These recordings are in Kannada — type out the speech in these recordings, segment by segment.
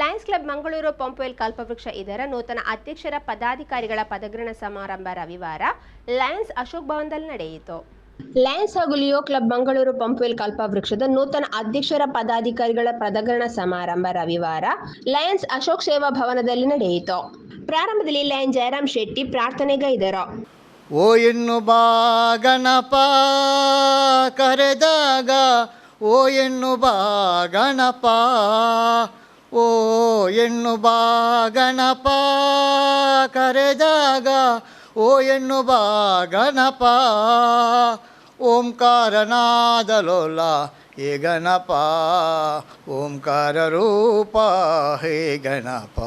ಲಯನ್ಸ್ ಕ್ಲಬ್ ಮಂಗಳೂರು ಪಂಪ್ವೆಲ್ ಕಲ್ಪವೃಕ್ಷ ಇದರ ನೂತನ ಅಧ್ಯಕ್ಷರ ಪದಾಧಿಕಾರಿಗಳ ಪದಗ್ರಹಣ ಸಮಾರಂಭ ರವಿವಾರ ಲಯನ್ಸ್ ಅಶೋಕ್ ಭವನದಲ್ಲಿ ನಡೆಯಿತು. ಲಯನ್ಸ್ ಹಾಗೂ ಲಿಯೋ ಕ್ಲಬ್ ಮಂಗಳೂರು ಪಂಪ್ವೆಲ್ ಕಲ್ಪವೃಕ್ಷದ ನೂತನ ಅಧ್ಯಕ್ಷರ ಪದಾಧಿಕಾರಿಗಳ ಪದಗ್ರಹಣ ಸಮಾರಂಭ ರವಿವಾರ ಲಯನ್ಸ್ ಅಶೋಕ್ ಸೇವಾ ಭವನದಲ್ಲಿ ನಡೆಯಿತು. ಪ್ರಾರಂಭದಲ್ಲಿ ಲಯನ್ ಜಯರಾಮ್ ಶೆಟ್ಟಿ ಪ್ರಾರ್ಥನೆಗೈದರು ಓ ಎನ್ನು ಬಾ ಗಣಪ ಕರೆದಾಗ, ಓ ಎನ್ನು ಬಾ ಗಣಪ ಓ ಎನ್ನು ಬಾ ಗಣಪ ಕರೆದಾಗ ಓ ಎನ್ನು ಬಾ ಗಣಪ ಓಂಕಾರನಾದಲೋಲ ಹೇ ಗಣಪ ಓಂಕಾರ ರೂಪ ಹೇ ಗಣಪ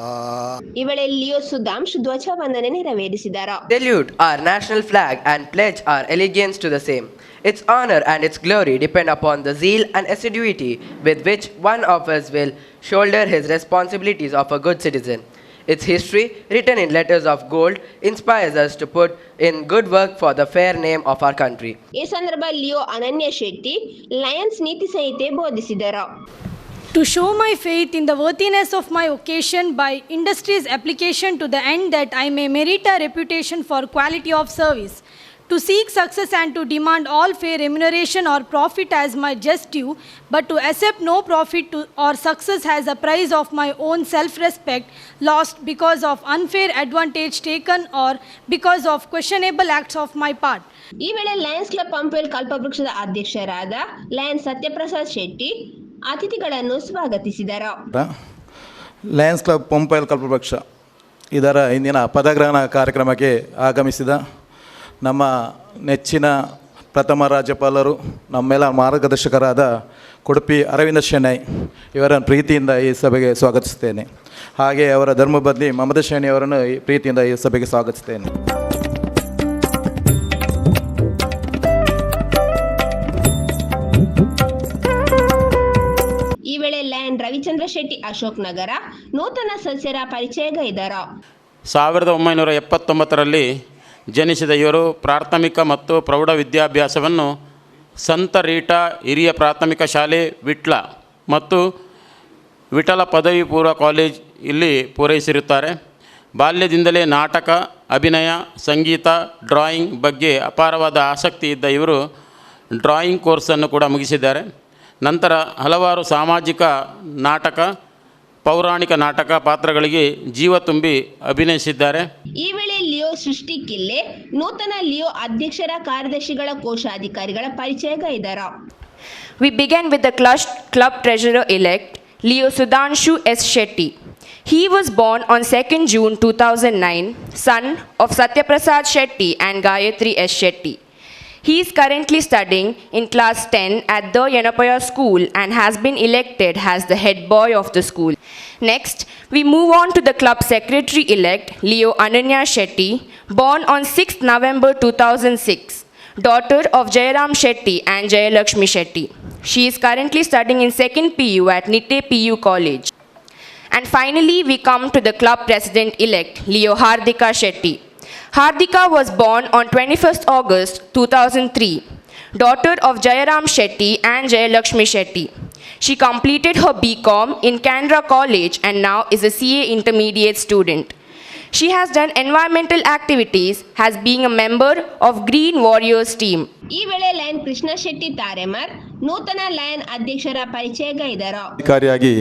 ಈ ವೇಳೆ ಲಿಯೋ ಸುಧಾಂಶ್ ಧ್ವಜವಂದನೆ ನೆರವೇರಿಸಿದರು Salute our national flag and pledge our allegiance to the same. Its honor and its glory depend upon the zeal and assiduity with which one of us will shoulder his responsibilities of a good citizen. Its history, written in letters of gold, inspires us to put in good work for the fair name of our country. ಈ ಸಂದರ್ಭ ಲಿಯೋ ಅನನ್ಯ ಶೆಟ್ಟಿ ಲಯನ್ಸ್ ನೀತಿ ಸಂಹಿತೆ ಬೋಧಿಸಿದರು To show my faith in the worthiness of my occasion by industry's application to the end that I may merit a reputation for quality of service. To seek success and to demand all fair remuneration or profit as my just due, but to accept no profit to, or success as a price of my own self respect lost because of unfair advantage taken or because of questionable acts of my part. ಈ ವೇಳೆ ಲಯನ್ಸ್ ಕ್ಲಬ್ ಪಂಪೇಲ್ ಕಲ್ಪವೃಕ್ಷದ ಅಧ್ಯಕ್ಷರಾದ ಲಯನ್ ಸತ್ಯಪ್ರಸಾದ್ ಶೆಟ್ಟಿ ಅತಿಥಿಗಳನ್ನು ಸ್ವಾಗತಿಸಿದರು ಲಯನ್ಸ್ ಕ್ಲಬ್ ಪಂಪೇಲ್ ಕಲ್ಪವೃಕ್ಷ ಇದರ ಇಂದಿನ ಪದಗ್ರಹಣ ಕಾರ್ಯಕ್ರಮಕ್ಕೆ ಆಗಮಿಸಿದ ನಮ್ಮ ನೆಚ್ಚಿನ ಪ್ರಥಮ ರಾಜ್ಯಪಾಲರು ನಮ್ಮೆಲ್ಲ ಮಾರ್ಗದರ್ಶಕರಾದ ಕುಡುಪಿ ಅರವಿಂದ ಶೆಣೈ ಇವರನ್ನು ಪ್ರೀತಿಯಿಂದ ಈ ಸಭೆಗೆ ಸ್ವಾಗತಿಸುತ್ತೇನೆ ಹಾಗೆ ಅವರ ಧರ್ಮಬದ್ಲಿ ಮಮದ ಶೆಣೈ ಅವರನ್ನು ಈ ಪ್ರೀತಿಯಿಂದ ಈ ಸಭೆಗೆ ಸ್ವಾಗತಿಸ್ತೇನೆ. ಈ ವೇಳೆ ಲಯನ್ ರವಿಚಂದ್ರ ಶೆಟ್ಟಿ ಅಶೋಕ್ ನಗರ ನೂತನ ಸದಸ್ಯರ ಪರಿಚಯಗೈದರ ಸಾವಿರದ ಒಂಬೈನೂರ ಎಪ್ಪತ್ತೊಂಬತ್ತರಲ್ಲಿ ಜನಿಸಿದ ಇವರು ಪ್ರಾಥಮಿಕ ಮತ್ತು ಪ್ರೌಢ ವಿದ್ಯಾಭ್ಯಾಸವನ್ನು ಸಂತ ರೀಟಾ ಹಿರಿಯ ಪ್ರಾಥಮಿಕ ಶಾಲೆ ವಿಟ್ಲ ಮತ್ತು ವಿಠಲ ಪದವಿ ಪೂರ್ವ ಕಾಲೇಜ್ ಇಲ್ಲಿ ಪೂರೈಸಿರುತ್ತಾರೆ. ಬಾಲ್ಯದಿಂದಲೇ ನಾಟಕ, ಅಭಿನಯ, ಸಂಗೀತ, ಡ್ರಾಯಿಂಗ್ ಬಗ್ಗೆ ಅಪಾರವಾದ ಆಸಕ್ತಿ ಇದ್ದ ಇವರು ಡ್ರಾಯಿಂಗ್ ಕೋರ್ಸನ್ನು ಕೂಡ ಮುಗಿಸಿದ್ದಾರೆ. ನಂತರ ಹಲವಾರು ಸಾಮಾಜಿಕ ನಾಟಕ, ಪೌರಾಣಿಕ ನಾಟಕ ಪಾತ್ರಗಳಿಗೆ ಜೀವ ತುಂಬಿ ಅಭಿನಯಿಸಿದ್ದಾರೆ. ಈ ವೇಳೆ ಲಿಯೋ ಸೃಷ್ಟಿ ಕಿಲ್ಲೆ ನೂತನ ಲಿಯೋ ಅಧ್ಯಕ್ಷರ ಕಾರ್ಯದರ್ಶಿಗಳ ಕೋಶಾಧಿಕಾರಿಗಳ ಪರಿಚಯಗೈದರ We began with the club treasurer elect, Leo Sudhanshu S. Shetty. He was born on 2nd June 2009, son of Satyaprasad Shetty and Gayatri S. Shetty. He is currently studying in class 10 at the Yanapaya School and has been elected as the head boy of the school. Next, we move on to the club secretary elect, Leo Ananya Shetty, born on 6th November 2006 daughter of Jairam Shetty and Jayalakshmi Shetty. She is currently studying in 2nd PU at Nitte PU College. And finally, we come to the club president elect, Leo Hardika Shetty. Hardika was born on 21st August 2003, daughter of Jayaram Shetty and Jayalakshmi Shetty. She completed her BCom in Canberra College and now is a CA intermediate student. She has done environmental activities as being a member of Green Warriors team. ಈ ವೇಳೆ ಲಯನ್ ಕೃಷ್ಣ ಶೆಟ್ಟಿ ತಾರೆಮರ್ ನೂತನ ಲಯನ್ ಅಧ್ಯಕ್ಷರ ಪರಿಚಯಗೈದರು ಅಧಿಕಾರಿಯಾಗಿ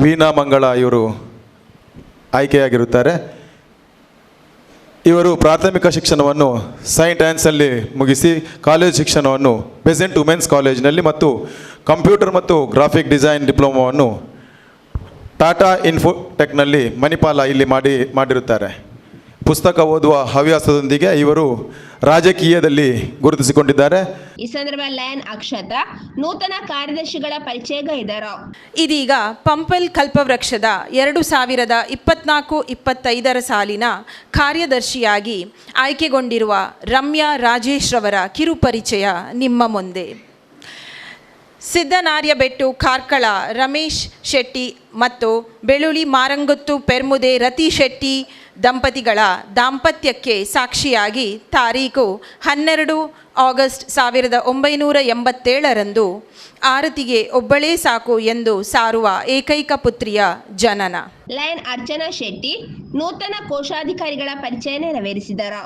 ವೀಣಾ ಮಂಗಳ ಇವರು ಆಯ್ಕೆಯಾಗಿರುತ್ತಾರೆ ಇವರು ಪ್ರಾಥಮಿಕ ಶಿಕ್ಷಣವನ್ನು ಸೈಂಟ್ Mugisi ಮುಗಿಸಿ ಕಾಲೇಜ್ ಶಿಕ್ಷಣವನ್ನು ಪೆಸೆಂಟ್ ವುಮೆನ್ಸ್ ಕಾಲೇಜಿನಲ್ಲಿ ಮತ್ತು ಕಂಪ್ಯೂಟರ್ ಮತ್ತು ಗ್ರಾಫಿಕ್ ಡಿಸೈನ್ ಡಿಪ್ಲೊಮಾವನ್ನು ಟಾಟಾ ಇನ್ಫೋಟೆಕ್ನಲ್ಲಿ ಮಣಿಪಾಲ ಇಲ್ಲಿ ಮಾಡಿ ಮಾಡಿರುತ್ತಾರೆ. ಪುಸ್ತಕ ಓದುವ ಹವ್ಯಾಸದೊಂದಿಗೆ ಇವರು ರಾಜಕೀಯದಲ್ಲಿ ಗುರುತಿಸಿಕೊಂಡಿದ್ದಾರೆ. ಈ ಸಂದರ್ಭ ಲಯನ್ ಅಕ್ಷತ ನೂತನ ಕಾರ್ಯದರ್ಶಿಗಳ ಪರಿಚಯಗೈದರು ಇದೀಗ ಪಂಪಲ್ ಕಲ್ಪವೃಕ್ಷದ ಎರಡು ಸಾವಿರದ ಇಪ್ಪತ್ನಾಲ್ಕು ಇಪ್ಪತ್ತೈದರ ಸಾಲಿನ ಕಾರ್ಯದರ್ಶಿಯಾಗಿ ಆಯ್ಕೆಗೊಂಡಿರುವ ರಮ್ಯಾ ರಾಜೇಶ್ ರವರ ಕಿರುಪರಿಚಯ ನಿಮ್ಮ ಮುಂದೆ. ಸಿದ್ದನಾರ್ಯಬೆಟ್ಟು ಕಾರ್ಕಳ ರಮೇಶ್ ಶೆಟ್ಟಿ ಮತ್ತು ಬೆಳುಳಿ ಮಾರಂಗುತ್ತು ಪೆರ್ಮುದೆ ರತಿ ಶೆಟ್ಟಿ ದಂಪತಿಗಳ ದಾಂಪತ್ಯಕ್ಕೆ ಸಾಕ್ಷಿಯಾಗಿ ತಾರೀಕು ಹನ್ನೆರಡು ಆಗಸ್ಟ್ ಸಾವಿರದ ಒಂಬೈನೂರ ಎಂಬತ್ತೇಳರಂದು ಆರತಿಗೆ ಒಬ್ಬಳೇ ಸಾಕು ಎಂದು ಸಾರುವ ಏಕೈಕ ಪುತ್ರಿಯ ಜನನ. ಲಯನ್ ಅರ್ಚನಾ ಶೆಟ್ಟಿ ನೂತನ ಕೋಶಾಧಿಕಾರಿಗಳ ಪರಿಚಯ ನೆರವೇರಿಸಿದರು.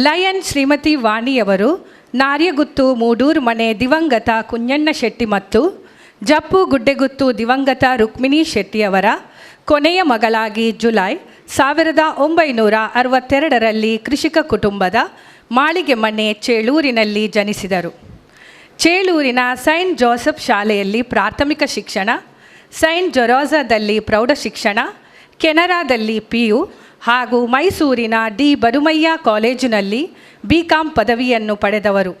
ಲಯನ್ ಶ್ರೀಮತಿ ವಾಣಿಯವರು ನಾರ್ಯಗುತ್ತು ಮೂಡೂರು ಮನೆ ದಿವಂಗತ ಕುಂಜಣ್ಣ ಶೆಟ್ಟಿ ಮತ್ತು ಜಪ್ಪು ಗುಡ್ಡೆಗುತ್ತು ದಿವಂಗತ ರುಕ್ಮಿಣಿ ಶೆಟ್ಟಿಯವರ ಕೊನೆಯ ಮಗಳಾಗಿ ಜುಲೈ ಸಾವಿರದ ಒಂಬೈನೂರ ಅರವತ್ತೆರಡರಲ್ಲಿ ಕೃಷಿಕ ಕುಟುಂಬದ ಮಾಳಿಗೆ ಮನೆ ಚೇಳೂರಿನಲ್ಲಿ ಜನಿಸಿದರು. ಚೇಳೂರಿನ ಸೈಂಟ್ ಜೋಸೆಫ್ ಶಾಲೆಯಲ್ಲಿ ಪ್ರಾಥಮಿಕ ಶಿಕ್ಷಣ, ಸೈಂಟ್ ಜೊರೋಜಾದಲ್ಲಿ ಪ್ರೌಢ ಶಿಕ್ಷಣ ಕೆನರಾದಲ್ಲಿ ಪಿ ಯು ಹಾಗೂ ಮೈಸೂರಿನ ಡಿ ಬರುಮಯ್ಯ ಕಾಲೇಜಿನಲ್ಲಿ ಬಿಕಾಂ ಪದವಿಯನ್ನು ಪಡೆದವರು.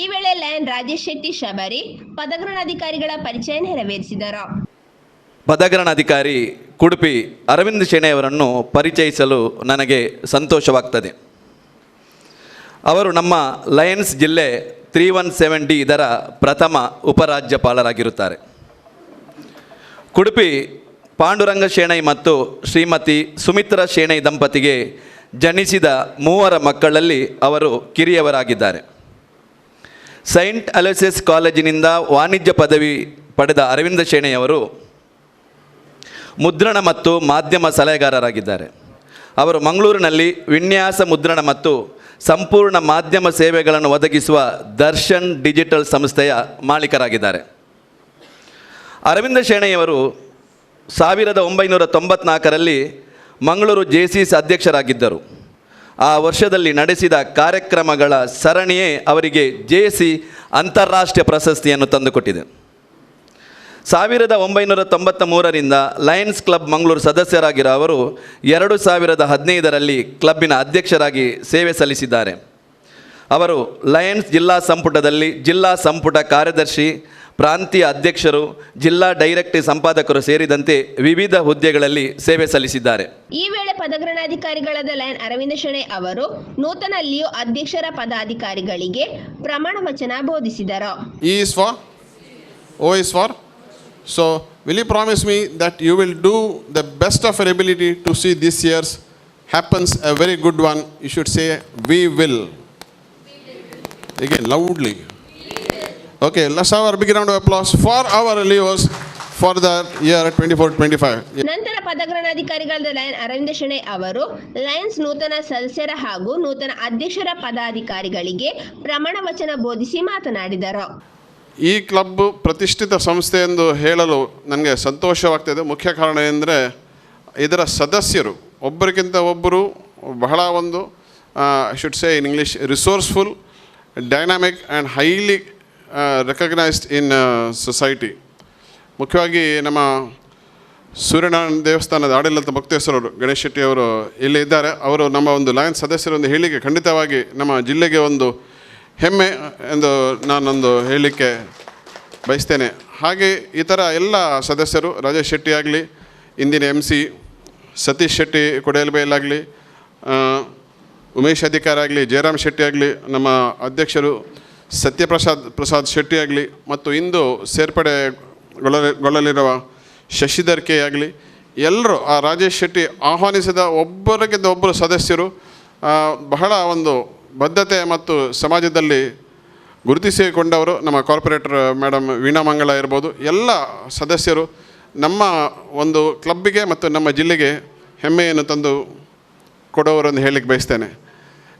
ಈ ವೇಳೆ ಲಯನ್ ರಾಜೇಶ್ ಶೆಟ್ಟಿ ಶಬರಿ ಪದಗ್ರಹಣಾಧಿಕಾರಿಗಳ ಪರಿಚಯ ನೆರವೇರಿಸಿದರು. ಪದಗ್ರಹಣಾಧಿಕಾರಿ ಕುಡುಪಿ ಅರವಿಂದ್ ಶೆಣೆಯವರನ್ನು ಪರಿಚಯಿಸಲು ನನಗೆ ಸಂತೋಷವಾಗ್ತದೆ. ಅವರು ನಮ್ಮ ಲಯನ್ಸ್ ಜಿಲ್ಲೆ ತ್ರೀ ಒನ್ ಸೆವೆನ್ ಡಿ ಇದರ ಪ್ರಥಮ ಉಪರಾಜ್ಯಪಾಲರಾಗಿರುತ್ತಾರೆ. ಕುಡುಪಿ ಪಾಂಡುರಂಗ ಶೇಣೈ ಮತ್ತು ಶ್ರೀಮತಿ ಸುಮಿತ್ರಾ ಶೇಣೈ ದಂಪತಿಗೆ ಜನಿಸಿದ ಮೂವರ ಮಕ್ಕಳಲ್ಲಿ ಅವರು ಕಿರಿಯವರಾಗಿದ್ದಾರೆ. ಸೈಂಟ್ ಅಲೋಸಿಯಸ್ ಕಾಲೇಜಿನಿಂದ ವಾಣಿಜ್ಯ ಪದವಿ ಪಡೆದ ಅರವಿಂದ ಶೇಣೆಯವರು ಮುದ್ರಣ ಮತ್ತು ಮಾಧ್ಯಮ ಸಲಹೆಗಾರರಾಗಿದ್ದಾರೆ. ಅವರು ಮಂಗಳೂರಿನಲ್ಲಿ ವಿನ್ಯಾಸ ಮುದ್ರಣ ಮತ್ತು ಸಂಪೂರ್ಣ ಮಾಧ್ಯಮ ಸೇವೆಗಳನ್ನು ಒದಗಿಸುವ ದರ್ಶನ್ ಡಿಜಿಟಲ್ ಸಂಸ್ಥೆಯ ಮಾಲೀಕರಾಗಿದ್ದಾರೆ. ಅರವಿಂದ ಶೇಣೆಯವರು ಸಾವಿರದ ಒಂಬೈನೂರ ತೊಂಬತ್ನಾಲ್ಕರಲ್ಲಿ ಮಂಗಳೂರು ಜೆ ಸಿ ಸಿ ಅಧ್ಯಕ್ಷರಾಗಿದ್ದರು. ಆ ವರ್ಷದಲ್ಲಿ ನಡೆಸಿದ ಕಾರ್ಯಕ್ರಮಗಳ ಸರಣಿಯೇ ಅವರಿಗೆ ಜೆ ಸಿ ಅಂತಾರಾಷ್ಟ್ರೀಯ ಪ್ರಶಸ್ತಿಯನ್ನು ತಂದುಕೊಟ್ಟಿದೆ. ಸಾವಿರದ ಒಂಬೈನೂರ ತೊಂಬತ್ತ ಮೂರರಿಂದ ಲಯನ್ಸ್ ಕ್ಲಬ್ ಮಂಗಳೂರು ಸದಸ್ಯರಾಗಿರೋ ಅವರು ಎರಡು ಸಾವಿರದ ಹದಿನೈದರಲ್ಲಿ ಕ್ಲಬ್ಬಿನ ಅಧ್ಯಕ್ಷರಾಗಿ ಸೇವೆ ಸಲ್ಲಿಸಿದ್ದಾರೆ. ಅವರು ಲಯನ್ಸ್ ಜಿಲ್ಲಾ ಸಂಪುಟದಲ್ಲಿ ಜಿಲ್ಲಾ ಸಂಪುಟ ಕಾರ್ಯದರ್ಶಿ ಪ್ರಾಂತೀಯ ಅಧ್ಯಕ್ಷರು ಜಿಲ್ಲಾ ಡೈರೆಕ್ಟ್ ಸಂಪಾದಕರು ಸೇರಿದಂತೆ ವಿವಿಧ ಹುದ್ದೆಗಳಲ್ಲಿ ಸೇವೆ ಸಲ್ಲಿಸಿದ್ದಾರೆ. ಈ ವೇಳೆ ಪದಗ್ರಹಣಾಧಿಕಾರಿಗಳಾದ ಲಯನ್ ಅರವಿಂದ ಶೆಣೆ ಅವರು ನೂತನ ಲಿಯೋ ಅಧ್ಯಕ್ಷರ ಪದಾಧಿಕಾರಿಗಳಿಗೆ ಪ್ರಮಾಣ ವಚನ ಬೋಧಿಸಿದರು. So will you promise me that you will do the best of ability to see this years happens a very good one you should say we will loudly Okay, let's have a big round of applause for our Leos for the year 24-25. ನಂತರ ಪದಗ್ರಹಣಾಧಿಕಾರಿಗಳಾದ ಲಯನ್ ಅರವಿಂದ ಶೆಣೆ ಅವರು ಲಯನ್ಸ್ ನೂತನ ಸದಸ್ಯರ ಹಾಗೂ ನೂತನ ಅಧ್ಯಕ್ಷರ ಪದಾಧಿಕಾರಿಗಳಿಗೆ ಪ್ರಮಾಣ ವಚನ ಬೋಧಿಸಿ ಮಾತನಾಡಿದರು ಈ ಕ್ಲಬ್ ಪ್ರತಿಷ್ಠಿತ ಸಂಸ್ಥೆ ಎಂದು ಹೇಳಲು ನನಗೆ ಸಂತೋಷವಾಗ್ತಿದೆ ಮುಖ್ಯ ಕಾರಣ ಎಂದರೆ ಇದರ ಸದಸ್ಯರು ಒಬ್ಬರಿಗಿಂತ ಒಬ್ಬರು ಬಹಳ ಒಂದು I should say in English resourceful dynamic and highly recognised in society ಮುಖ್ಯವಾಗಿ ನಮ್ಮ ಸೂರ್ಯನಾರಾಯಣ ದೇವಸ್ಥಾನದ ಆಡಳಿತ ಭಕ್ತೇಶ್ವರರು ಗಣೇಶ್ ಶೆಟ್ಟಿ ಅವರು ಇಲ್ಲಿ ಇದ್ದಾರೆ. ಅವರು ನಮ್ಮ ಒಂದು ಲಯನ್ಸ್ ಸದಸ್ಯರ ಒಂದು ಹೇಳಿಕೆ ಖಂಡಿತವಾಗಿ ನಮ್ಮ ಜಿಲ್ಲೆಗೆ ಒಂದು ಹೆಮ್ಮೆ ಎಂದು ನಾನೊಂದು ಹೇಳಲಿಕ್ಕೆ ಬಯಸ್ತೇನೆ. ಹಾಗೆ ಇತರ ಎಲ್ಲ ಸದಸ್ಯರು, ರಾಜೇಶ್ ಶೆಟ್ಟಿ ಆಗಲಿ, ಇಂದಿನ ಎಂ ಸಿ ಸತೀಶ್ ಶೆಟ್ಟಿ ಕೊಡೆಯಲ್ಬೈಲಾಗಲಿ ಉಮೇಶ್ ಅಧಿಕಾರ ಆಗಲಿ, ಜಯರಾಮ್ ಶೆಟ್ಟಿ ಆಗಲಿ, ನಮ್ಮ ಅಧ್ಯಕ್ಷರು ಸತ್ಯಪ್ರಸಾದ್ ಪ್ರಸಾದ್ ಶೆಟ್ಟಿ ಆಗಲಿ ಮತ್ತು ಇಂದು ಸೇರ್ಪಡೆಗೊಳ್ಳಲಿರುವ ಶಶಿಧರ್ ಕೆ ಆಗಲಿ, ಎಲ್ಲರೂ ಆ ರಾಜೇಶ್ ಶೆಟ್ಟಿ ಆಹ್ವಾನಿಸಿದ ಒಬ್ಬರಿಗಿಂತ ಒಬ್ಬರು ಸದಸ್ಯರು ಬಹಳ ಒಂದು ಬದ್ಧತೆ ಮತ್ತು ಸಮಾಜದಲ್ಲಿ ಗುರುತಿಸಿಕೊಂಡವರು ನಮ್ಮ ಕಾರ್ಪೊರೇಟರ್ ಮೇಡಮ್ ವೀಣಾ ಮಂಗಳ ಇರ್ಬೋದು. ಎಲ್ಲ ಸದಸ್ಯರು ನಮ್ಮ ಒಂದು ಕ್ಲಬ್ಬಿಗೆ ಮತ್ತು ನಮ್ಮ ಜಿಲ್ಲೆಗೆ ಹೆಮ್ಮೆಯನ್ನು ತಂದು ಅಂತ ಹೇಳಲಿಕ್ಕೆ ಬಯಸ್ತೇನೆ.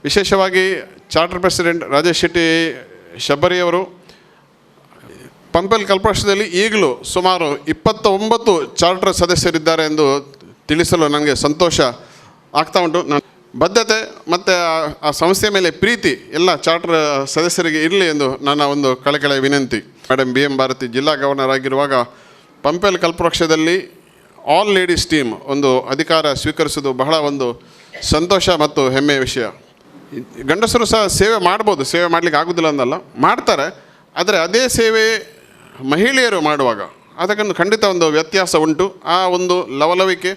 ವಿಶೇಷವಾಗಿ ಚಾರ್ಟರ್ ಪ್ರೆಸಿಡೆಂಟ್ ರಾಜೇಶ್ ಶೆಟ್ಟಿ ಶಬರಿಯವರು ಪಂಪೆಲ್ ಕಲ್ಪವೃಕ್ಷದಲ್ಲಿ ಈಗಲೂ ಸುಮಾರು ಇಪ್ಪತ್ತ ಒಂಬತ್ತು ಚಾರ್ಟರ್ ಸದಸ್ಯರಿದ್ದಾರೆ ಎಂದು ತಿಳಿಸಲು ನನಗೆ ಸಂತೋಷ ಆಗ್ತಾ ಉಂಟು. ನಾನು ಬದ್ಧತೆ ಮತ್ತು ಆ- ಆ ಸಂಸ್ಥೆ ಮೇಲೆ ಪ್ರೀತಿ ಎಲ್ಲ ಚಾರ್ಟರ್ ಸದಸ್ಯರಿಗೆ ಇರಲಿ ಎಂದು ನನ್ನ ಒಂದು ಕಳಕಳೆ ವಿನಂತಿ. ಮೇಡಮ್ ಬಿ ಎಂ ಭಾರತಿ ಜಿಲ್ಲಾ ಗವರ್ನರ್ ಆಗಿರುವಾಗ ಪಂಪೆಲ್ ಕಲ್ಪವೃಕ್ಷದಲ್ಲಿ ಆಲ್ ಲೇಡೀಸ್ ಟೀಮ್ ಒಂದು ಅಧಿಕಾರ ಸ್ವೀಕರಿಸೋದು ಬಹಳ ಒಂದು ಸಂತೋಷ ಮತ್ತು ಹೆಮ್ಮೆಯ ವಿಷಯ. ಗಂಡಸರು ಸಹ ಸೇವೆ ಮಾಡ್ಬೋದು, ಸೇವೆ ಮಾಡಲಿಕ್ಕೆ ಆಗೋದಿಲ್ಲ ಅಂದಲ್ಲ ಮಾಡ್ತಾರೆ, ಆದರೆ ಅದೇ ಸೇವೆ ಮಹಿಳೆಯರು ಮಾಡುವಾಗ ಅದಕ್ಕೊಂದು ಖಂಡಿತ ಒಂದು ವ್ಯತ್ಯಾಸ ಉಂಟು. ಆ ಒಂದು ಲವಲವಿಕೆ,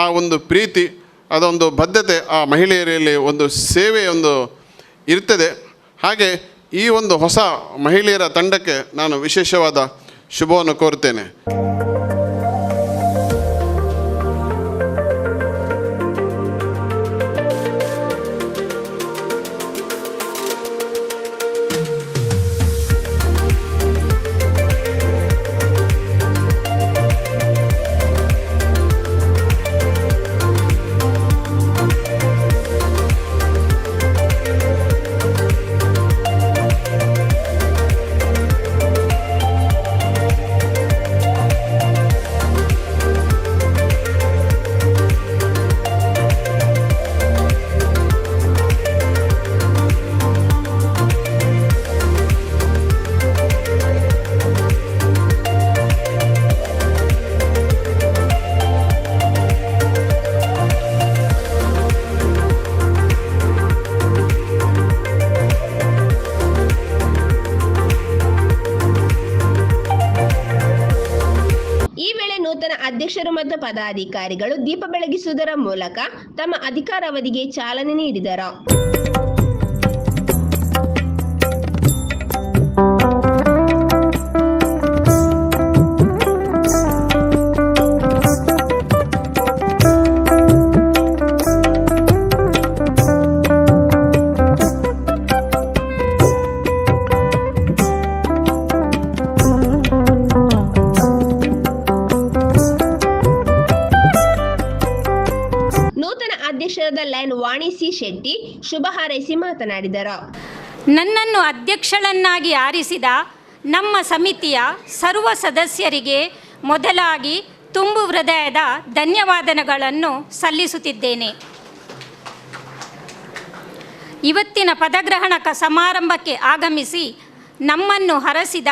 ಆ ಒಂದು ಪ್ರೀತಿ, ಅದೊಂದು ಬದ್ಧತೆ ಆ ಮಹಿಳೆಯರಲ್ಲಿ ಒಂದು ಸೇವೆ ಒಂದು ಇರ್ತದೆ. ಹಾಗೆ ಈ ಒಂದು ಹೊಸ ಮಹಿಳೆಯರ ತಂಡಕ್ಕೆ ನಾನು ವಿಶೇಷವಾದ ಶುಭವನ್ನು ಕೋರುತ್ತೇನೆ. ಪದಾಧಿಕಾರಿಗಳು ದೀಪ ಬೆಳಗಿಸುವುದರ ಮೂಲಕ ತಮ್ಮ ಅಧಿಕಾರಾವಧಿಗೆ ಚಾಲನೆ ನೀಡಿದರು. ಶೆಟ್ಟಿ ಶುಭ ಹಾರೈಸಿ ಮಾತನಾಡಿದರು. ನನ್ನನ್ನು ಅಧ್ಯಕ್ಷಳನ್ನಾಗಿ ಆರಿಸಿದ ನಮ್ಮ ಸಮಿತಿಯ ಸರ್ವ ಸದಸ್ಯರಿಗೆ ಮೊದಲಾಗಿ ತುಂಬು ಹೃದಯದ ಧನ್ಯವಾದನಗಳನ್ನು ಸಲ್ಲಿಸುತ್ತಿದ್ದೇನೆ. ಇವತ್ತಿನ ಪದಗ್ರಹಣ ಸಮಾರಂಭಕ್ಕೆ ಆಗಮಿಸಿ ನಮ್ಮನ್ನು ಹರಸಿದ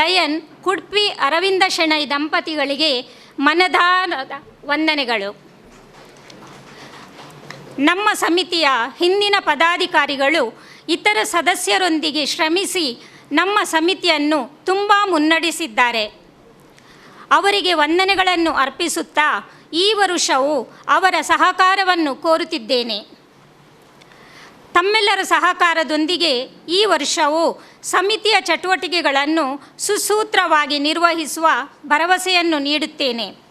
ಲಯನ್ ಕುಡ್ಪಿ ಅರವಿಂದ ಶೆಣೈ ದಂಪತಿಗಳಿಗೆ ಮನದಾರದ ವಂದನೆಗಳು. ನಮ್ಮ ಸಮಿತಿಯ ಹಿಂದಿನ ಪದಾಧಿಕಾರಿಗಳು ಇತರ ಸದಸ್ಯರೊಂದಿಗೆ ಶ್ರಮಿಸಿ ನಮ್ಮ ಸಮಿತಿಯನ್ನು ತುಂಬ ಮುನ್ನಡೆಸಿದ್ದಾರೆ. ಅವರಿಗೆ ವಂದನೆಗಳನ್ನು ಅರ್ಪಿಸುತ್ತಾ ಈ ವರುಷವೂ ಅವರ ಸಹಕಾರವನ್ನು ಕೋರುತ್ತಿದ್ದೇನೆ. ತಮ್ಮೆಲ್ಲರ ಸಹಕಾರದೊಂದಿಗೆ ಈ ವರ್ಷವೂ ಸಮಿತಿಯ ಚಟುವಟಿಕೆಗಳನ್ನು ಸುಸೂತ್ರವಾಗಿ ನಿರ್ವಹಿಸುವ ಭರವಸೆಯನ್ನು ನೀಡುತ್ತೇನೆ.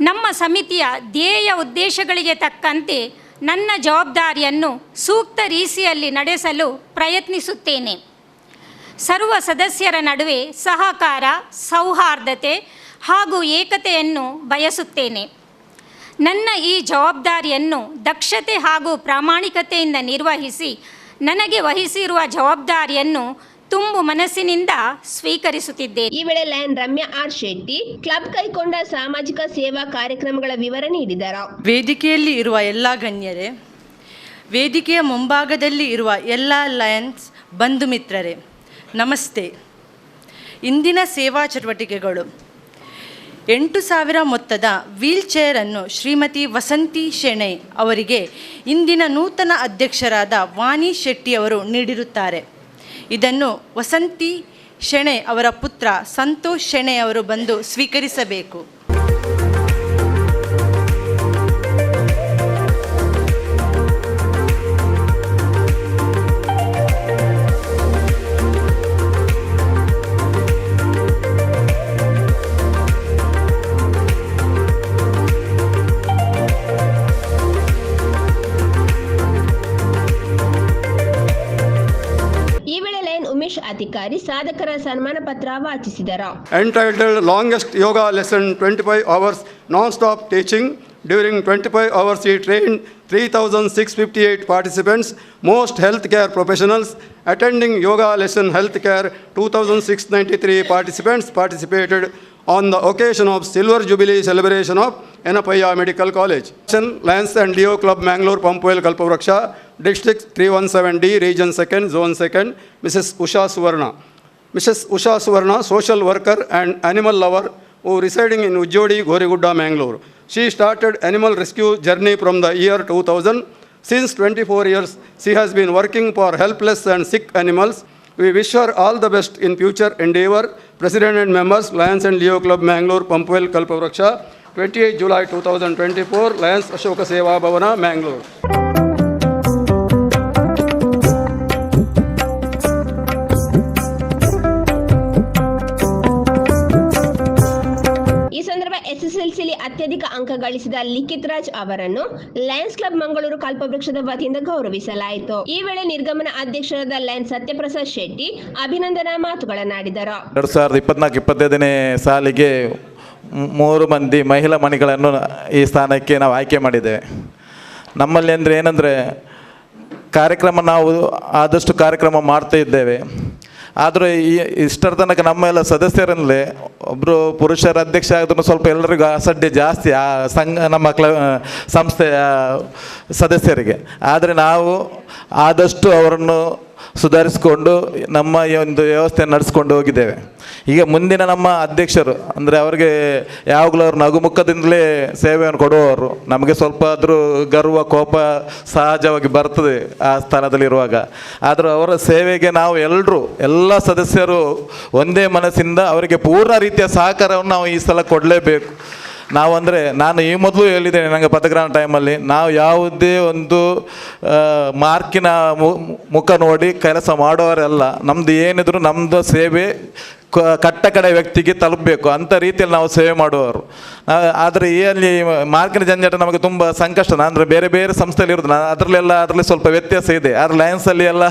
ನಮ್ಮ ಸಮಿತಿಯ ಧ್ಯೇಯ ಉದ್ದೇಶಗಳಿಗೆ ತಕ್ಕಂತೆ ನನ್ನ ಜವಾಬ್ದಾರಿಯನ್ನು ಸೂಕ್ತ ರೀತಿಯಲ್ಲಿ ನಡೆಸಲು ಪ್ರಯತ್ನಿಸುತ್ತೇನೆ. ಸರ್ವ ಸದಸ್ಯರ ನಡುವೆ ಸಹಕಾರ, ಸೌಹಾರ್ದತೆ ಹಾಗೂ ಏಕತೆಯನ್ನು ಬಯಸುತ್ತೇನೆ. ನನ್ನ ಈ ಜವಾಬ್ದಾರಿಯನ್ನು ದಕ್ಷತೆ ಹಾಗೂ ಪ್ರಾಮಾಣಿಕತೆಯಿಂದ ನಿರ್ವಹಿಸಿ ನನಗೆ ವಹಿಸಿರುವ ಜವಾಬ್ದಾರಿಯನ್ನು ತುಂಬು ಮನಸ್ಸಿನಿಂದ ಸ್ವೀಕರಿಸುತ್ತಿದ್ದೇನೆ. ಈ ವೇಳೆ lion Ramya R Shetty club ಕೈಗೊಂಡ ಸಾಮಾಜಿಕ ಸೇವಾ ಕಾರ್ಯಕ್ರಮಗಳ ವಿವರ ನೀಡಿದರು. ವೇದಿಕೆಯಲ್ಲಿ ಇರುವ ಎಲ್ಲ ಗಣ್ಯರೇ ವೇದಿಕೆಯ ಮುಂಭಾಗದಲ್ಲಿ ಇರುವ ಎಲ್ಲ ಲಯನ್ಸ್ ಬಂಧು ಮಿತ್ರರೇ ನಮಸ್ತೆ. ಇಂದಿನ ಸೇವಾ ಚಟುವಟಿಕೆಗಳು. ಎಂಟು ಸಾವಿರ ಮೊತ್ತದ ವೀಲ್ ಚೇರನ್ನು ಶ್ರೀಮತಿ ವಸಂತಿ ಶೆಣೆ ಅವರಿಗೆ ಇಂದಿನ ನೂತನ ಅಧ್ಯಕ್ಷರಾದ ವಾಣಿ ಶೆಟ್ಟಿಯವರು ನೀಡಿರುತ್ತಾರೆ. ಇದನ್ನು ವಸಂತಿ ಶೆಣೆ ಅವರ ಪುತ್ರ ಸಂತೋಷ್ ಶೆಣೆ ಅವರು ಬಂದು ಸ್ವೀಕರಿಸಬೇಕು. ಅಧಿಕಾರಿ ಸಾಧಕರ ಸನ್ಮಾನ ಪತ್ರ ವಾಚಿಸಿದರು. Entitled longest yoga lesson twenty five hours non stop teaching during twenty five hours we train three thousand six fifty eight participants most health care professionals attending yoga lesson health care two thousand six ninety three participants participated on the occasion of silver jubilee celebration of Yenepoya medical college lions and Leo club Mangalore Pumpwell Kalpavriksha District 317D, Region 2nd, Zone 2nd, Mrs. Usha Suvarna. Mrs. Usha Suvarna, social worker and animal lover who residing in Ujjodi, Gorigudda, Mangalore. She started animal rescue journey from the year 2000. Since 24 years, she has been working for helpless and sick animals. We wish her all the best in future endeavor. President and members, Lions and Leo Club, Mangalore, Pampwell, Kalpavraksha, 28 July 2024, Lions Ashoka Seva Bhavana, Mangalore. ಎಸ್ಎಸ್ಎಲ್ಸಿಲಿ ಅತ್ಯಧಿಕ ಅಂಕ ಗಳಿಸಿದ ಲಿಖಿತ್ ರಾಜ್ ಅವರನ್ನು ಲಯನ್ಸ್ ಕ್ಲಬ್ ಮಂಗಳೂರು ಕಲ್ಪವೃಕ್ಷದ ವತಿಯಿಂದ ಗೌರವಿಸಲಾಯಿತು. ಈ ವೇಳೆ ನಿರ್ಗಮನ ಅಧ್ಯಕ್ಷರಾದ ಲಯನ್ ಸತ್ಯಪ್ರಸಾದ್ ಶೆಟ್ಟಿ ಅಭಿನಂದನಾ ಮಾತುಗಳನ್ನಾಡಿದರು. ಎರಡು ಸಾವಿರದ ಇಪ್ಪತ್ನಾಲ್ಕು ಇಪ್ಪತ್ತೈದನೇ ಸಾಲಿಗೆ ಮೂರು ಮಂದಿ ಮಹಿಳಾ ಮಣಿಗಳನ್ನು ಈ ಸ್ಥಾನಕ್ಕೆ ನಾವು ಆಯ್ಕೆ ಮಾಡಿದ್ದೇವೆ. ನಮ್ಮಲ್ಲಿ ಅಂದರೆ ಏನಂದರೆ ಕಾರ್ಯಕ್ರಮ ನಾವು ಆದಷ್ಟು ಕಾರ್ಯಕ್ರಮ ಮಾಡ್ತಾ ಇದ್ದೇವೆ. ಆದರೆ ಈ ಇಷ್ಟರ ತನಕ ನಮ್ಮ ಎಲ್ಲ ಸದಸ್ಯರಲ್ಲೇ ಒಬ್ಬರು ಪುರುಷರ ಅಧ್ಯಕ್ಷ ಆದ್ರೂ ಸ್ವಲ್ಪ ಎಲ್ಲರಿಗೂ ಅಸಡ್ಡೆ ಜಾಸ್ತಿ ಆ ಸಂಘ, ನಮ್ಮ ಕ್ಲ ಸಂಸ್ಥೆಯ ಸದಸ್ಯರಿಗೆ. ಆದರೆ ನಾವು ಆದಷ್ಟು ಅವರನ್ನು ಸುಧಾರಿಸಿಕೊಂಡು ನಮ್ಮ ಒಂದು ವ್ಯವಸ್ಥೆ ನಡೆಸ್ಕೊಂಡು ಹೋಗಿದ್ದೇವೆ. ಈಗ ಮುಂದಿನ ನಮ್ಮ ಅಧ್ಯಕ್ಷರು, ಅಂದರೆ ಅವರಿಗೆ ಯಾವಾಗಲೂ ಅವ್ರ ನಗುಮುಖದಿಂದಲೇ ಸೇವೆಯನ್ನು ಕೊಡುವವರು, ನಮಗೆ ಸ್ವಲ್ಪ ಆದರೂ ಗರ್ವ, ಕೋಪ ಸಹಜವಾಗಿ ಬರ್ತದೆ ಆ ಸ್ಥಾನದಲ್ಲಿರುವಾಗ. ಆದರೂ ಅವರ ಸೇವೆಗೆ ನಾವು ಎಲ್ಲರೂ ಎಲ್ಲ ಸದಸ್ಯರು ಒಂದೇ ಮನಸ್ಸಿಂದ ಅವರಿಗೆ ಪೂರ್ಣ ರೀತಿಯ ಸಹಕಾರವನ್ನು ನಾವು ಈ ಸಲ ಕೊಡಲೇಬೇಕು. ನಾವು ಅಂದರೆ ನಾನು ಈ ಮೊದಲು ಹೇಳಿದ್ದೇನೆ ನನಗೆ ಪದಗ್ರಹಣ ಟೈಮಲ್ಲಿ ನಾವು ಯಾವುದೇ ಒಂದು ಮಾರ್ಕಿನ ಮುಖ ನೋಡಿ ಕೆಲಸ ಮಾಡೋರೆಲ್ಲ ನಮ್ಮದು ಏನಿದ್ರು ನಮ್ಮದು ಸೇವೆ ಕಟ್ಟ ಕಡೆ ವ್ಯಕ್ತಿಗೆ ತಲುಪಬೇಕು ಅಂಥ ರೀತಿಯಲ್ಲಿ ನಾವು ಸೇವೆ ಮಾಡುವವರು. ಆದರೆ ಅಲ್ಲಿ ಮಾರ್ಕಿನ ಜಂಜಾಟ ನಮಗೆ ತುಂಬ ಸಂಕಷ್ಟ. ಅಂದರೆ ಬೇರೆ ಬೇರೆ ಸಂಸ್ಥೆಯಲ್ಲಿ ಇರೋದು ನಾನು ಅದರಲ್ಲೆಲ್ಲ ಅದರಲ್ಲಿ ಸ್ವಲ್ಪ ವ್ಯತ್ಯಾಸ ಇದೆ. ಆದರೆ ಲಯನ್ಸಲ್ಲಿ ಎಲ್ಲ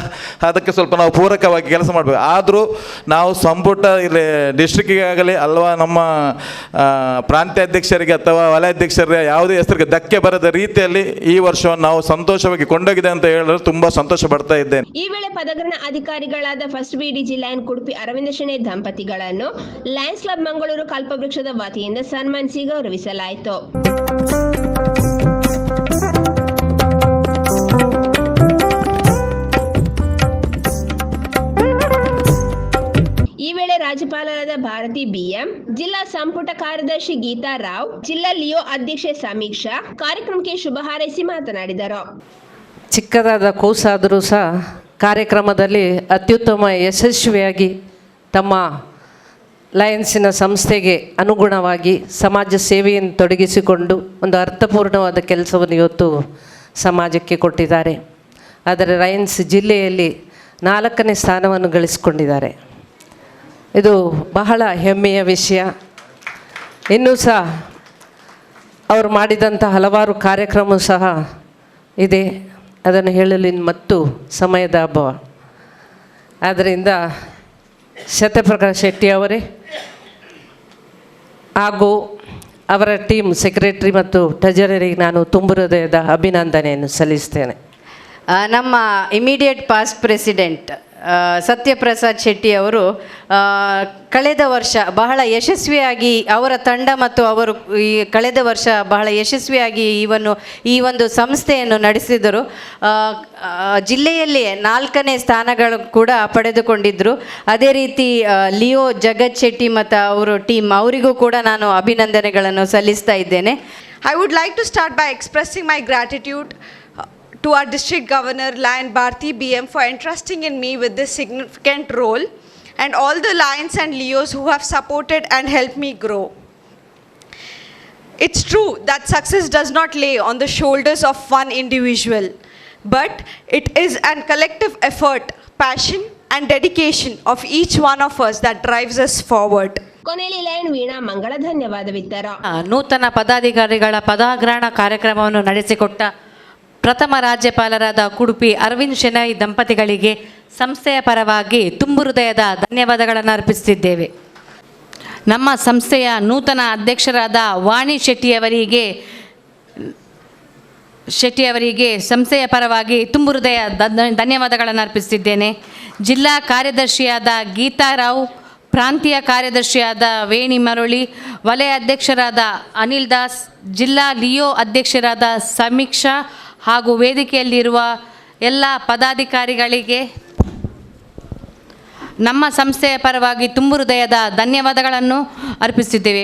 ಅದಕ್ಕೆ ಸ್ವಲ್ಪ ನಾವು ಪೂರಕವಾಗಿ ಕೆಲಸ ಮಾಡಬೇಕು. ಆದರೂ ನಾವು ಸಂಪುಟ ಇಲ್ಲಿ ಡಿಸ್ಟ್ರಿಕ್ಟಿಗೆ ಆಗಲಿ ಅಲ್ವಾ ನಮ್ಮ ಪ್ರಾಂತ್ಯಾಧ್ಯಕ್ಷರಿಗೆ ಅಥವಾ ವಲಯಾಧ್ಯಕ್ಷರಿಗೆ ಯಾವುದೇ ಹೆಸರಿಗೆ ಧಕ್ಕೆ ಬರದ ರೀತಿಯಲ್ಲಿ ಈ ವರ್ಷವನ್ನು ನಾವು ಸಂತೋಷವಾಗಿ ಕೊಂಡೋಗಿದೆ ಅಂತ ಹೇಳಲು ತುಂಬ ಸಂತೋಷ ಪಡ್ತಾ ಇದ್ದೇನೆ. ಈ ವೇಳೆ ಪದಗ್ರಹಣ ಅಧಿಕಾರಿಗಳಾದ first BDG lion Kudupi Aravind Shenoy ದಂಪತಿಗಳನ್ನು Lions club Mangaluru ಕಲ್ಪವೃಕ್ಷದ ವತಿಯಿಂದ ಸನ್ಮಾನಿಸಿ ಗೌರವಿಸಲಾಯಿತು. ಈ ವೇಳೆ ರಾಜ್ಯಪಾಲರಾದ ಭಾರತಿ ಬಿಎಂ, ಜಿಲ್ಲಾ ಸಂಪುಟ ಕಾರ್ಯದರ್ಶಿ ಗೀತಾ ರಾವ್, ಜಿಲ್ಲಾ ಲಿಯೋ ಅಧ್ಯಕ್ಷೆ ಸಮೀಕ್ಷಾ ಕಾರ್ಯಕ್ರಮಕ್ಕೆ ಶುಭ ಹಾರೈಸಿ ಮಾತನಾಡಿದರು. ಚಿಕ್ಕದಾದ ಕೂಸಾದರೂ ಸಹ ಕಾರ್ಯಕ್ರಮದಲ್ಲಿ ಅತ್ಯುತ್ತಮ ಯಶಸ್ವಿಯಾಗಿ ತಮ್ಮ ಲಯನ್ಸಿನ ಸಂಸ್ಥೆಗೆ ಅನುಗುಣವಾಗಿ ಸಮಾಜ ಸೇವೆಯನ್ನು ತೊಡಗಿಸಿಕೊಂಡು ಒಂದು ಅರ್ಥಪೂರ್ಣವಾದ ಕೆಲಸವನ್ನು ಇವತ್ತು ಸಮಾಜಕ್ಕೆ ಕೊಟ್ಟಿದ್ದಾರೆ. ಆದರೆ ಲಯನ್ಸ್ ಜಿಲ್ಲೆಯಲ್ಲಿ ನಾಲ್ಕನೇ ಸ್ಥಾನವನ್ನು ಗಳಿಸಿಕೊಂಡಿದ್ದಾರೆ. ಇದು ಬಹಳ ಹೆಮ್ಮೆಯ ವಿಷಯ. ಇನ್ನೂ ಸಹ ಅವರು ಮಾಡಿದಂಥ ಹಲವಾರು ಕಾರ್ಯಕ್ರಮ ಸಹ ಇದೆ. ಅದನ್ನು ಹೇಳಲು ಮತ್ತು ಸಮಯದ ಅಭಾವ. ಆದ್ದರಿಂದ ಶತಪ್ರಕಾಶ್ ಶೆಟ್ಟಿ ಅವರೇ ಹಾಗೂ ಅವರ ಟೀಮ್ ಸೆಕ್ರೆಟರಿ ಮತ್ತು ಟ್ರೆಜರರಿಗೆ ನಾನು ತುಂಬ ಹೃದಯದ ಅಭಿನಂದನೆಯನ್ನು ಸಲ್ಲಿಸ್ತೇನೆ. ನಮ್ಮ immediate past president Satyaprasad Shetty ಅವರು ಕಳೆದ ವರ್ಷ ಬಹಳ ಯಶಸ್ವಿಯಾಗಿ ಅವರ ತಂಡ ಮತ್ತು ಅವರು ಈ ಕಳೆದ ವರ್ಷ ಬಹಳ ಯಶಸ್ವಿಯಾಗಿ ಇವನ್ನು ಈ ಒಂದು ಸಂಸ್ಥೆಯನ್ನು ನಡೆಸಿದರು. ಆ, ಆ, ಜಿಲ್ಲೆಯಲ್ಲಿ ನಾಲ್ಕನೇ ಸ್ಥಾನಗಳು ಕೂಡ ಪಡೆದುಕೊಂಡಿದ್ದರು ಅದೇ ರೀತಿ ಲಿಯೋ ಜಗತ್ ಶೆಟ್ಟಿ ಮತ್ತು ಅವರು ಟೀಮ್ ಅವರಿಗೂ ಕೂಡ ನಾನು ಅಭಿನಂದನೆಗಳನ್ನು ಸಲ್ಲಿಸ್ತಾ ಇದ್ದೇನೆ. I would like to start by expressing my uh, to our district governor, Lion Bharti BM, for entrusting in me with this significant role, and all the Lions and Leos who have supported and helped me grow. It's true that success does not lay on the shoulders of one individual, but it is a collective effort, passion, and dedication of each one of us that drives us forward. ಕೊನೆಯಲ್ಲಿ ಲಯನ್ ವೀಣಾ ಮಂಗಳ ಧನ್ಯವಾದವಿತ್ತರು ಆ, ನೂತನ ಪದಾಧಿಕಾರಿಗಳ ಪದಗ್ರಹಣ ಕಾರ್ಯಕ್ರಮವನ್ನು ನಡೆಸಿಕೊಟ್ಟ ಪ್ರಥಮ ರಾಜ್ಯಪಾಲರಾದ ಕುಡುಪಿ ಅರವಿಂದ್ ಶೆನೈ ದಂಪತಿಗಳಿಗೆ ಸಂಸ್ಥೆಯ ಪರವಾಗಿ ತುಂಬು ಹೃದಯದ ಧನ್ಯವಾದಗಳನ್ನು ಅರ್ಪಿಸುತ್ತಿದ್ದೇವೆ. ನಮ್ಮ ಸಂಸ್ಥೆಯ ನೂತನ ಅಧ್ಯಕ್ಷರಾದ ವಾಣಿ ಶೆಟ್ಟಿಯವರಿಗೆ ಶೆಟ್ಟಿಯವರಿಗೆ ಸಂಸ್ಥೆಯ ಪರವಾಗಿ ತುಂಬು ಹೃದಯ ಧನ್ಯವಾದಗಳನ್ನು ಅರ್ಪಿಸುತ್ತಿದ್ದೇನೆ. ಜಿಲ್ಲಾ ಕಾರ್ಯದರ್ಶಿಯಾದ ಗೀತಾ ರಾವ್, ಪ್ರಾಂತೀಯ ಕಾರ್ಯದರ್ಶಿಯಾದ ವೇಣಿ ಮರುಳಿ, ವಲಯ ಅಧ್ಯಕ್ಷರಾದ ಅನಿಲ್ ದಾಸ್, ಜಿಲ್ಲಾ ಲಿಯೋ ಅಧ್ಯಕ್ಷರಾದ ಸಮೀಕ್ಷಾ ಹಾಗೂ ವೇದಿಕೆಯಲ್ಲಿರುವ ಎಲ್ಲ ಪದಾಧಿಕಾರಿಗಳಿಗೆ ನಮ್ಮ ಸಂಸ್ಥೆಯ ಪರವಾಗಿ ತುಂಬು ಹೃದಯದ ಧನ್ಯವಾದಗಳನ್ನು ಅರ್ಪಿಸುತ್ತಿದ್ದೇವೆ.